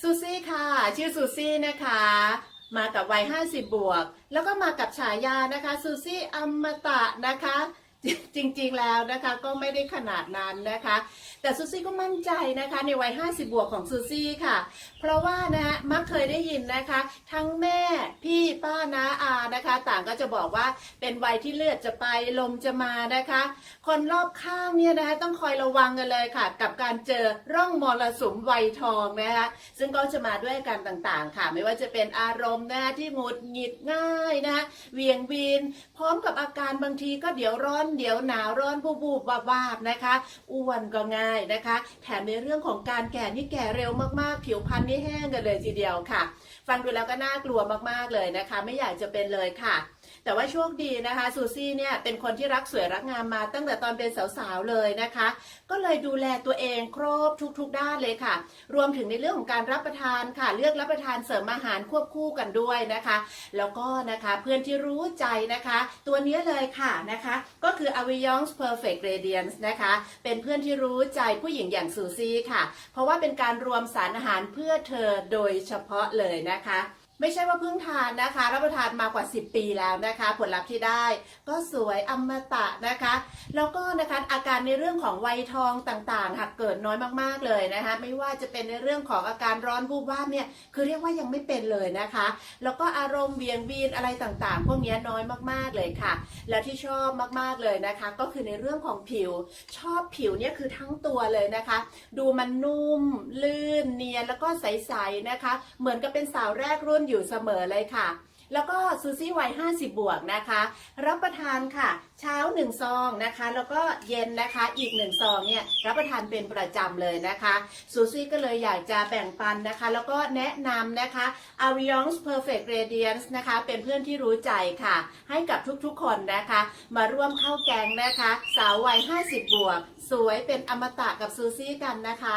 ซูซี่ค่ะ ชื่อซูซี่นะคะ มากับวัย 50 บวก แล้วก็มากับฉายานะคะซูซี่อมตะนะคะ จริงๆแล้วนะคะก็ไม่ได้ขนาดนั้นนะคะ แต่ซูซี่ก็มั่นใจนะคะในวัย 50 บวกของซูซี่ค่ะ เพราะว่านะฮะมักเคยได้ยินนะคะ ทั้งแม่พี่ป้าน้าอานะคะ ต่างก็จะบอกว่าเป็นวัยที่เลือดจะไปลมจะมานะคะ คนรอบข้างเนี่ยนะคะต้องคอยระวังกันเลยค่ะ กับการเจอร่องมรสุมวัยทองนะคะซึ่งก็จะมาด้วยการต่างๆ ค่ะ ไม่ว่าจะเป็นอารมณ์นะคะที่หงุดหงิดง่ายนะคะเวียงวีนพร้อมกับอาการบางทีก็เดี๋ยวร้อนเดี๋ยวหนาวร้อนบูบูบวาบนะคะ อ้วนก็ง่ายนะคะ แถมในเรื่องของการแก่นี่แก่เร็วมากๆ ผิวพรรณนี่แห้งกันเลยทีเดียวค่ะ ฟังดูแล้วก็น่ากลัวมากๆเลยนะคะ ไม่อยากจะเป็นเลยค่ะแต่ว่าโชคดีนะคะซูซี่เนี่ยเป็นคนที่รักสวยรักงามมาตั้งแต่ตอนเป็นสาวๆเลยนะคะ ก็เลยดูแลตัวเองครบทุกๆด้านเลยค่ะ รวมถึงในเรื่องของการรับประทานค่ะ เลือกรับประทานเสริมอาหารควบคู่กันด้วยนะคะ แล้วก็นะคะเพื่อนที่รู้ใจนะคะ ตัวนี้เลยค่ะนะคะ คือ a v i o n s Perfect Radiance นะคะ เป็นเพื่อนที่รู้ใจผู้หญิงอย่างซูซี่ค่ะ เพราะว่าเป็นการรวมสารอาหารเพื่อเธอโดยเฉพาะเลยนะคะ ไม่ใช่ว่าเพิ่งทานนะคะ รับประทานมากว่า 10 ปีแล้วนะคะ ผลลัพธ์ที่ได้ ก็สวยอมตะนะคะ แล้วก็นะคะอาการในเรื่องของวัยทองต่างๆค่ะเกิดน้อยมากๆเลยนะคะไม่ว่าจะเป็นในเรื่องของอาการร้อนวูบวาบเนี่ยคือเรียกว่ายังไม่เป็นเลยนะคะ แล้วก็อารมณ์เวียงวีนอะไรต่างๆ พวกนี้น้อยมากๆเลยค่ะ แล้วที่ชอบมากๆเลยนะคะ ก็คือในเรื่องของผิวชอบผิวเนี่ยคือทั้งตัวเลยนะคะ ดูมันนุ่มลื่นเนียนแล้วก็ใสๆนะคะ เหมือนกับเป็นสาวแรกรุ่นอยู่เสมอเลยค่ะ แล้วก็ซูซี่วัย 50 บวกนะคะ รับประทานค่ะ เช้า 1 ซองนะคะ แล้วก็เย็นนะคะอีก 1 ซองเนี่ยรับประทานเป็นประจำเลยนะคะซูซี่ก็เลยอยากจะแบ่งปันนะคะ แล้วก็แนะนำนะคะ a v i o n s Perfect Radiance นะคะ เป็นเพื่อนที่รู้ใจค่ะ ให้กับทุกๆคนนะคะ มาร่วมเข้าแกงนะคะ สาววัย 50 บวก สวยเป็นอมตะกับซูซี่กันนะคะ